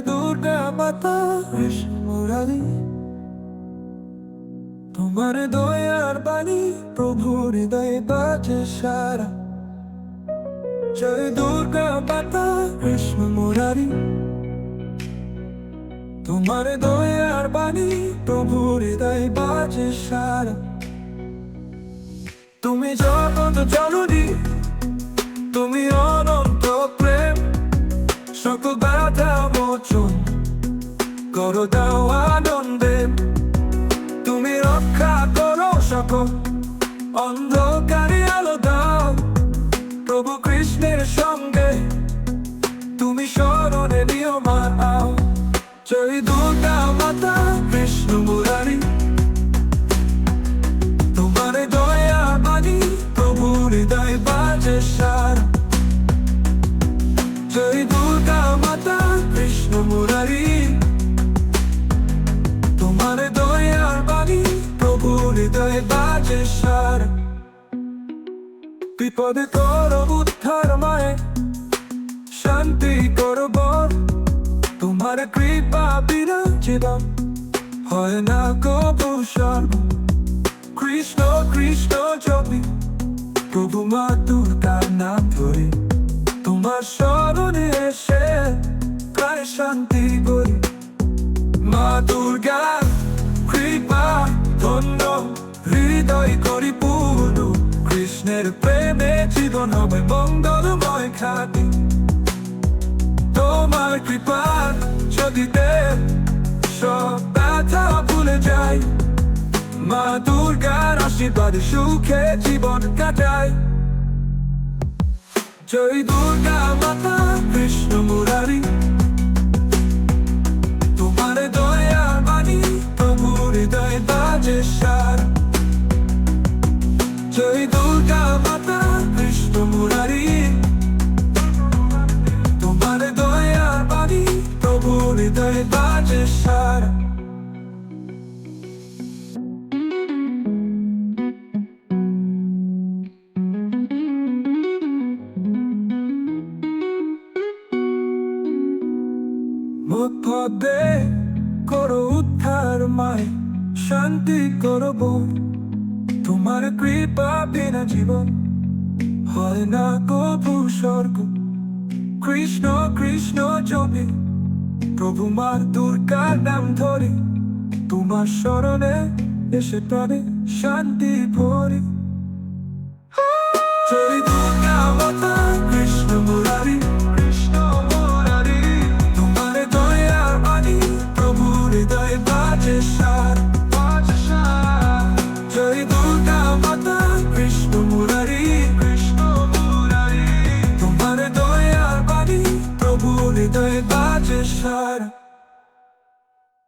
দুর্গা মাতা মুরারি। তোমার দয়ার বাণী প্রভু হৃদয় বাজে সারা। জয় দুর্গা কৃষ্ণ মুরারি। তোমার দয়ার বাণী বাজে সারা। তুমি জগৎ জননী করো দাও আনন্দে। তুমি রক্ষা করো সকল। অন্ধকারে আলো দাও। প্রভু কৃষ্ণের সঙ্গে বিপদে কর উদ্ধার মায়ে। শান্তি করব তোমার কৃপা বিনা হয় না কবু সর্ব। কৃষ্ণ কৃষ্ণ জপি। প্রভু মা দুর্গার নাম ধরে। তোমার স্মরণে এসে প্রায় শান্তি করি। মা দুর্গা কৃপা ধন্য, হৃদয় করি পূর্ণ। কৃষ্ণের প্রেমে জীবন হবে মঙ্গলময় খাতি। তোমার কৃপা যদি দেব সব ব্যথা ভুলে যাই। মা দুর্গার আশীর্বাদ, সুখে জীবন কাটায় জয় দুর্গা মাতা হৃদয় বাজে সার পদে করো উদ্ধার মায় শান্তি করব তোমার কৃপা বিনা জীবন হয় না কবু স্বর্গ কৃষ্ণ কৃষ্ণ জপি প্রভু মার দুর্গার নাম ধরে তোমার স্মরণে এসে প্রাণে শান্তি ভরি। মুরারি তোমার